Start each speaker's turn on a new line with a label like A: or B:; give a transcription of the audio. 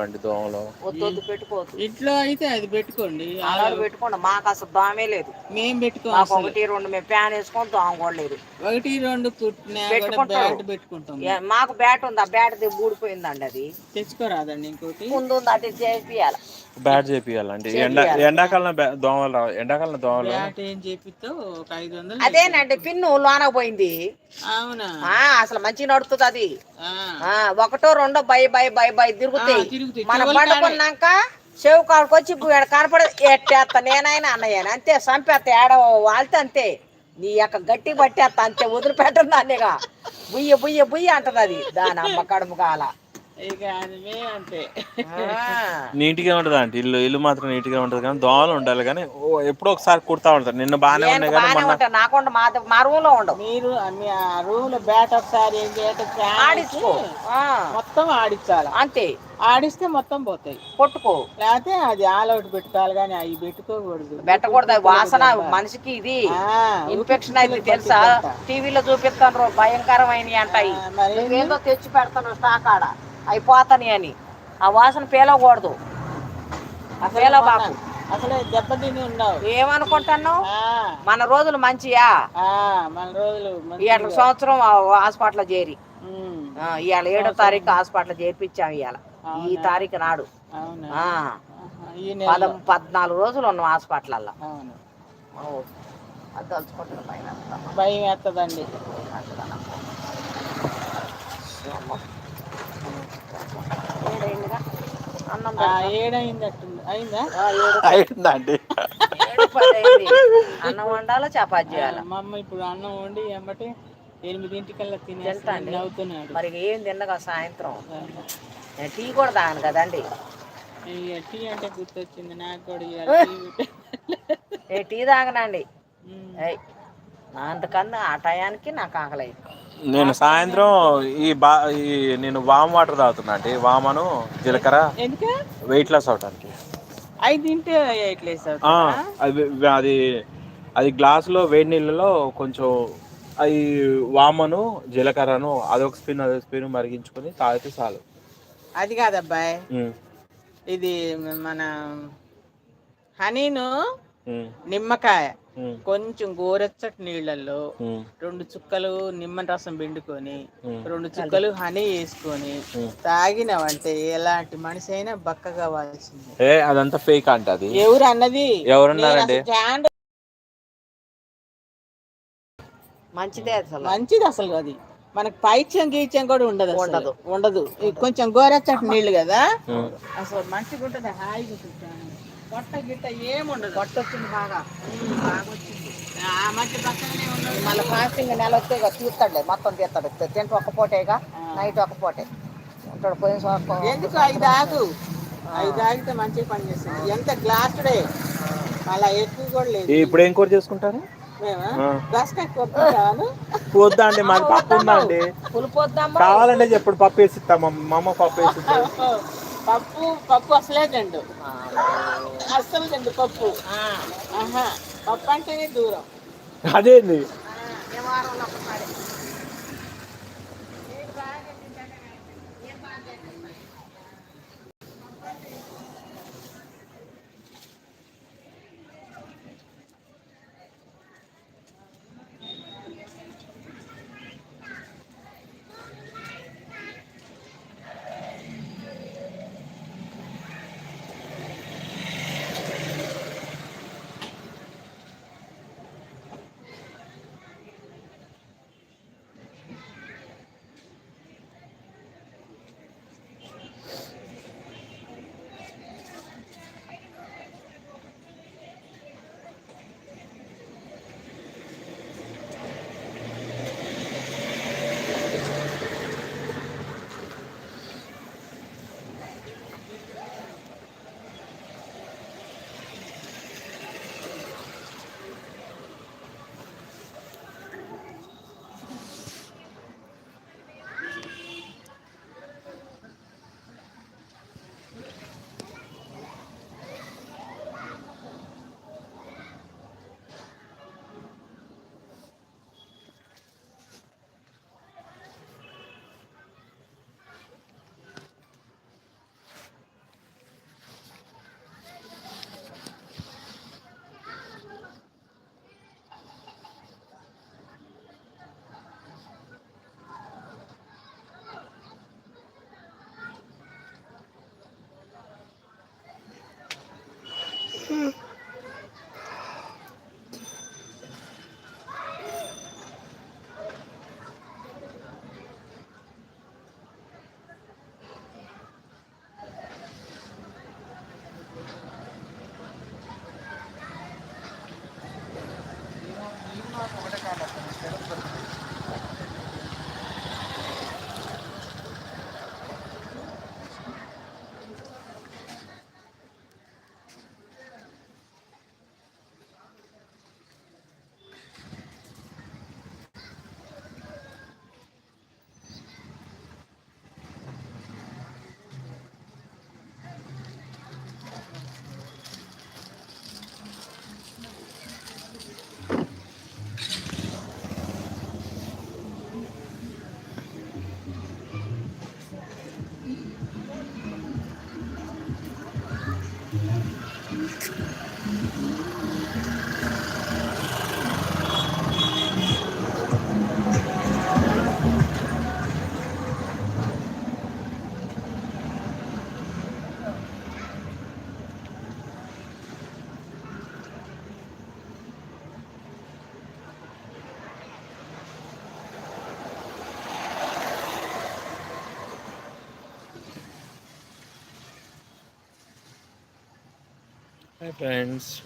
A: అండి దోమలు.
B: పెట్టుకోవద్దు.
C: ఇంట్లో అయితే అది పెట్టుకోండి.
B: అలా పెట్టుకోండి. మాకు అసలు దోమే లేదు.
C: మేం పెట్టుకోం
B: మాకు
C: అసలు.
B: ఒకటి రెండు మేము ఫ్యాన్ వేసుకొని దోమ కూడా లేదు.
C: ఒకటి రెండు కుట్టినా కూడా
B: పెట్టుకుంటారు.
C: బ్యాట్ పెట్టుకుంటాం.
B: ఏ- మాకు బ్యాట్ ఉంది. ఆ బ్యాట్ ఊడిపోయిందండి అది.
C: తెచ్చుకోరాదండి ఇంకోటి?
B: ముందు ఉంది అది చేపియాలి.
A: బ్యాట్ చేపియాలండి ఎండ ఎండాకాలం దోమలు రావు? ఎండాకాలం దోమలు
C: బ్యాట్ ఏం ఒక ఐదు వందలు
B: అదేనండి పిన్ను లోన పోయింది.
C: అవునా?
B: ఆ అసలు మంచిగా నడుతుంది అది.
C: ఆ,
B: ఆ ఒకటో రెండో బై బై బై బై తిరుగుతాయి. మనం పండుకున్నాక చెవు కాడికి వచ్చి ఈడ కనపడ ఎట్టేస్తా నేనైనా అన్నయ్యాను? అంతే సంపేస్తా ఏడ వాళ్తే అంతే. నీ యొక్క గట్టి పట్టేస్తా అంతే. వదిలిపెట్టను దాన్నిగా. బుయ్య బుయ్య బుయ్య అంటది అది దాని అమ్మ కడుపు కాల.
C: ఇక అదివే అంతే.
B: ఆ.
A: నీట్గా ఉంటుంది అంటే ఇల్లు ఇల్లు మాత్రం నీట్గా ఉంటుంది కానీ దోమలు ఉండాలి కానీ ఓ ఎప్పుడో ఒకసారి కుడతా ఉంటారు. నిన్న బాగానే
B: నేను
A: ఉన్నాయి కానీ
B: బాగానే
A: మొన్న.
B: ఉంటా నాకుండా మా మా రూమ్లో ఉండవు.
C: మీరు మీ ఆ రూమ్లో బ్యాట్ ఒకసారి ఏం ఫ్యాన్
B: ఆడించుకో ఆ,
C: మొత్తం ఆడించాలి
B: అంతే.
C: ఆడిస్తే మొత్తం పోతాయి.
B: కొట్టుకో.
C: లేకపోతే అది ఆల్ అవుట్ పెట్టుకోవాలి కానీ అవి పెట్టుకోకూడదు.
B: పెట్టకూడదు. అది వాసన మనిషికి ఇది.
C: ఆ,
B: ఇన్ఫెక్షన్ అయితే తెలుసా? టీవీలో చూపిస్తాను భయంకరమైన అంటాయి.
C: ఆ, మరి
B: నువ్వేందో తెచ్చి పెడతాను స్టాక్ ఆడ. అయిపోతాని అని. ఆ వాసన పేలకూడదు. ఆ పేలబాకు.
C: అసలే దెబ్బతిని ఉన్నావు.
B: ఏమనుకుంటున్నావు? మన రోజులు మంచియా?
C: ఆ, మన రోజులు
B: ఇవాళ సంవత్సరం హాస్పిటల్ చేరి. ఇవాళ ఏడో తారీఖు హాస్పిటల్ చేర్పించాం ఇవాళ. ఈ తారీఖు నాడు. పద పద్నాలుగు రోజులు ఉన్నాం హాస్పిటల్లో.
C: భయం వేస్తుందండి.
B: ఏడైందిగా? అన్నం
C: ఆ, ఏడైందట్టుంది అయిందా?
B: ఆ, ఏడు
A: అయిందండి
B: ఏడు పది అయింది. అన్నం వండాలో చపాతి చేయాలి?
C: మా అమ్మ ఇప్పుడు అన్నం వండి ఎమ్మటి ఎనిమిదింటికల్లా తినేస్తాను
B: అండి.
C: నవ్వుతున్నాడు.
B: మరి ఏం తిన్నగా సాయంత్రం? నేను టీ కూడా తాగను కదండి.
C: టీ అంటే గుర్తొచ్చింది నాకు కూడా ఇవాళ టీ
B: తాగనండి.
C: ఉమ్.
B: ఏయ్, అందుకని ఆ టయానికి నాకు ఆకలి
A: నేను సాయంత్రం ఈ బా ఈ నేను వామ్ వాటర్ తాగుతున్నా అండి. వామను జీలకర్ర
C: ఎందుకు?
A: వెయిట్ లాస్ అవడానికి
C: అవి తింటే
A: ఆ, అది అది అది గ్లాసులో వేడి నీళ్ళలో కొంచెం అది వామను జీలకర్రను అదొక స్పూన్ అదొక స్పూన్ మరిగించుకొని తాగితే చాలు.
C: అది కాదబ్బాయ్.
A: ఉమ్,
C: ఇది మన హనీను
A: ఉమ్,
C: నిమ్మకాయ. కొంచెం గోరెచ్చటి నీళ్ళల్లో రెండు చుక్కలు నిమ్మ రసం పిండుకొని. రెండు చుక్కలు హనీ వేసుకొని. తాగినవంటే ఎలాంటి మనిషి అయినా బక్క కావాల్సిందే
A: ఏ అదంతా ఫేక్ అంట అది
C: ఎవరు అన్నది
A: ఎవరున్నారండి?
B: మంచిదే అసలు
C: మంచిది అసలు అది మనకు పైత్యం గీత్యం కూడా ఉండదు.
B: ఉండదు.
C: ఉండదు కొంచెం గోరెచ్చటి నీళ్ళు కదా. అసలు మంచిగా ఉంటుంది హాయిగా ఉంటుంది. పొట్ట గిట్ట ఏముండదు.
B: పట్టొచ్చింది బాగా. బాగా వచ్చింది
C: ఆ మధ్య పక్కనే ఉన్నది.
B: మళ్ళీ ఫాస్టింగ్ నెల వస్తే ఇక తీస్తాడులే మొత్తం తీస్తాడు. తింటే ఒక పూటేగా నైట్ ఒక పూటే. ఉంటాడు పోయిన సంవత్సరం.
C: ఎందుకు ఐదు ఆగు ఐదు ఆగితే మంచిగా పని చేస్తుంది. ఎంత గ్లాసుడే అలా ఎక్కువ కూడా లేదు.
A: ఇప్పుడు ఏం కూర చేసుకుంటారు? వద్దా అండి మాది పప్పు ఉందా అండి? కావాలంటే చెప్పుడు పప్పు వేసి ఇస్తాం మా అమ్మ పప్పు వేసి ఇస్తుంది.
C: పప్పు పప్పు అసలే తిండు. అస్సలు తిండు పప్పు. ఆహా పప్పు అంటేనే దూరం.
A: అదేంది?
B: Thank you.
A: うん。Hi friends.